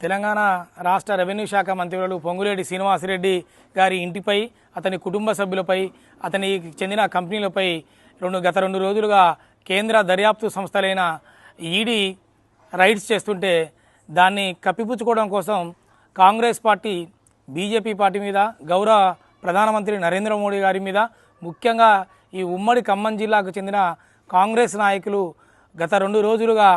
తెలంగాణ రాష్ట్ర రెవెన్యూ శాఖ మంత్రులు పొంగులేటి శ్రీనివాసరెడ్డి గారి ఇంటిపై అతని కుటుంబ సభ్యులపై అతనికి చెందిన కంపెనీలపై రెండు గత రెండు రోజులుగా కేంద్ర దర్యాప్తు సంస్థలైన ఈడీ రైడ్స్ చేస్తుంటే దాన్ని కప్పిపుచ్చుకోవడం కోసం కాంగ్రెస్ పార్టీ బీజేపీ పార్టీ మీద గౌరవ ప్రధానమంత్రి నరేంద్ర మోడీ గారి మీద ముఖ్యంగా ఈ ఉమ్మడి ఖమ్మం జిల్లాకు చెందిన కాంగ్రెస్ నాయకులు గత రెండు రోజులుగా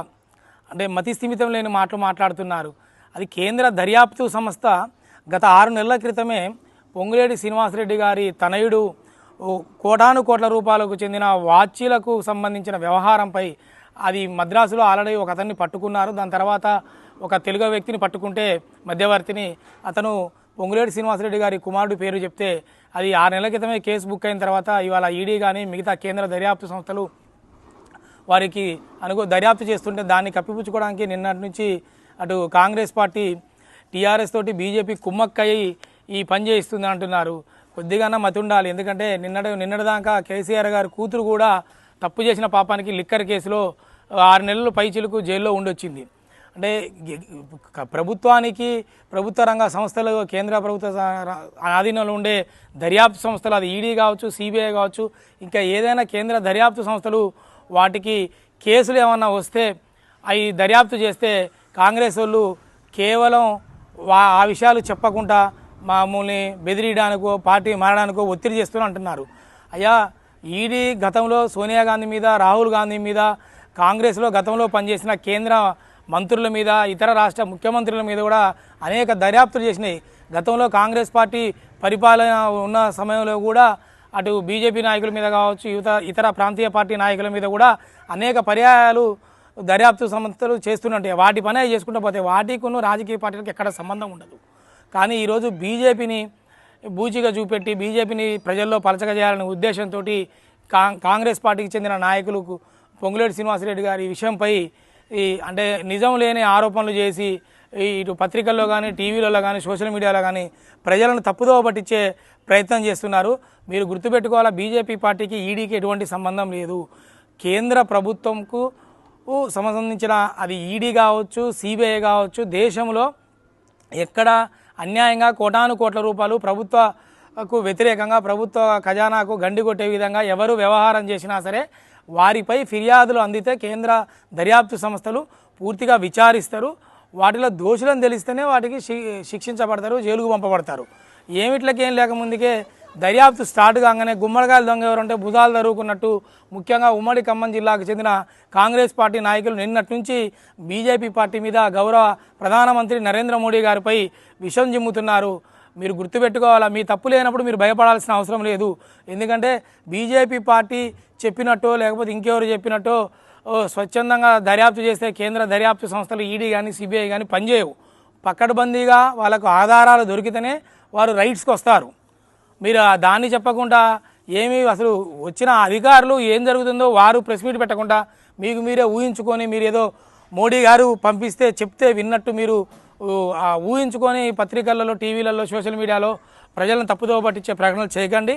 అంటే మతిస్థిమితం లేని మాటలు మాట్లాడుతున్నారు. అది కేంద్ర దర్యాప్తు సంస్థ గత ఆరు నెలల క్రితమే పొంగులేటి శ్రీనివాసరెడ్డి గారి తనయుడు ఓ కోటాను కోట్ల రూపాయలకు చెందిన వాచీలకు సంబంధించిన వ్యవహారంపై అది మద్రాసులో ఆల్రెడీ ఒక అతన్ని పట్టుకున్నారు. దాని తర్వాత ఒక తెలుగు వ్యక్తిని పట్టుకుంటే మధ్యవర్తిని. అతను పొంగులేటి శ్రీనివాసరెడ్డి గారి కుమారుడు పేరు చెప్తే అది ఆరు నెలల క్రితమే కేసు బుక్ అయిన తర్వాత ఇవాళ ఈడీ కానీ మిగతా కేంద్ర దర్యాప్తు సంస్థలు వారికి అనుకో దర్యాప్తు చేస్తుంటే దాన్ని కప్పిపుచ్చుకోవడానికి నిన్నటి నుంచి అటు కాంగ్రెస్ పార్టీ టీఆర్ఎస్ తోటి బీజేపీ కుమ్మక్కయ్యి ఈ పని చేయిస్తుంది అంటున్నారు. కొద్దిగానే మతి ఉండాలి. ఎందుకంటే నిన్నటి నిన్నటిదాకా కేసీఆర్ గారు కూతురు కూడా తప్పు చేసిన పాపానికి లిక్కర్ కేసులో ఆరు నెలలు పైచిలకు జైల్లో ఉండొచ్చింది. అంటే ప్రభుత్వానికి ప్రభుత్వ రంగ సంస్థలు కేంద్ర ప్రభుత్వ ఆధీనంలో ఉండే దర్యాప్తు సంస్థలు అది ఈడీ కావచ్చు సిబిఐ కావచ్చు ఇంకా ఏదైనా కేంద్ర దర్యాప్తు సంస్థలు వాటికి కేసులు ఏమన్నా వస్తే అవి దర్యాప్తు చేస్తే కాంగ్రెస్ వాళ్ళు కేవలం వా ఆ విషయాలు చెప్పకుండా మామూలుని బెదిరియడానికో పార్టీ మారడానికో ఒత్తిడి చేస్తూనే అంటున్నారు. అయ్యా ఈడీ గతంలో సోనియా గాంధీ మీద రాహుల్ గాంధీ మీద కాంగ్రెస్లో గతంలో పనిచేసిన కేంద్ర మంత్రుల మీద ఇతర రాష్ట్ర ముఖ్యమంత్రుల మీద కూడా అనేక దర్యాప్తులు చేసినాయి. గతంలో కాంగ్రెస్ పార్టీ పరిపాలన ఉన్న సమయంలో కూడా అటు బీజేపీ నాయకుల మీద కావచ్చు యువత ఇతర ప్రాంతీయ పార్టీ నాయకుల మీద కూడా అనేక పర్యాయాలు దర్యాప్తు సంస్థలు చేస్తున్నట్టే. వాటి పనే చేసుకుంటూ పోతే వాటికును రాజకీయ పార్టీలకు ఎక్కడ సంబంధం ఉండదు. కానీ ఈరోజు బీజేపీని బూచిగా చూపెట్టి బీజేపీని ప్రజల్లో పలచక చేయాలనే ఉద్దేశంతో కాంగ్రెస్ పార్టీకి చెందిన నాయకులకు పొంగులేటి శ్రీనివాసరెడ్డి గారి ఈ విషయంపై ఈ అంటే నిజం లేని ఆరోపణలు చేసి ఇటు పత్రికల్లో కానీ టీవీలలో కానీ సోషల్ మీడియాలో కానీ ప్రజలను తప్పుదోవ పట్టించే ప్రయత్నం చేస్తున్నారు. మీరు గుర్తుపెట్టుకోవాలా బీజేపీ పార్టీకి ఈడీకి ఎటువంటి సంబంధం లేదు. కేంద్ర ప్రభుత్వంకు సంబంధించిన అది ఈడీ కావచ్చు సిబిఐ కావచ్చు దేశంలో ఎక్కడ అన్యాయంగా కోటాను కోట్ల రూపాయలు ప్రభుత్వకు వ్యతిరేకంగా ప్రభుత్వ ఖజానాకు గండి కొట్టే విధంగా ఎవరు వ్యవహారం చేసినా సరే వారిపై ఫిర్యాదులు అందితే కేంద్ర దర్యాప్తు సంస్థలు పూర్తిగా విచారిస్తారు. వాటిలో దోషులను తెలిస్తేనే వాటికి శి- శిక్షించబడతారు జైలుకు పంపబడతారు. ఏమిట్లకేం లేకముందుకే దర్యాప్తు స్టార్ట్ కాగానే గుమ్మడికాయలు దొంగ ఎవరంటే భుజాలు జరుగుకున్నట్టు ముఖ్యంగా ఉమ్మడి ఖమ్మం జిల్లాకు చెందిన కాంగ్రెస్ పార్టీ నాయకులు నిన్నటి నుంచి బీజేపీ పార్టీ మీద గౌరవ ప్రధానమంత్రి నరేంద్ర మోడీ గారిపై విషం జిమ్ముతున్నారు మీరు గుర్తుపెట్టుకోవాలా? మీ తప్పు లేనప్పుడు మీరు భయపడాల్సిన అవసరం లేదు. ఎందుకంటే బీజేపీ పార్టీ చెప్పినట్టో లేకపోతే ఇంకెవరు చెప్పినట్టో ఓ, స్వచ్ఛందంగా దర్యాప్తు చేస్తే కేంద్ర దర్యాప్తు సంస్థలు ఈడీ కానీ సిబిఐ కానీ పనిచేయవు. పక్కడబందీగా వాళ్ళకు ఆధారాలు దొరికితేనే వారు రైట్స్కి వస్తారు. మీరు దాన్ని చెప్పకుండా ఏమి అసలు వచ్చిన అధికారులు ఏం జరుగుతుందో వారు ప్రెస్ మీట్ పెట్టకుండా మీకు మీరే ఊహించుకొని మీరు ఏదో మోడీ గారు పంపిస్తే చెప్తే విన్నట్టు మీరు ఊహించుకొని పత్రికలలో టీవీలలో సోషల్ మీడియాలో ప్రజలను తప్పుదోవ పట్టించే ప్రకటనలు చేయకండి.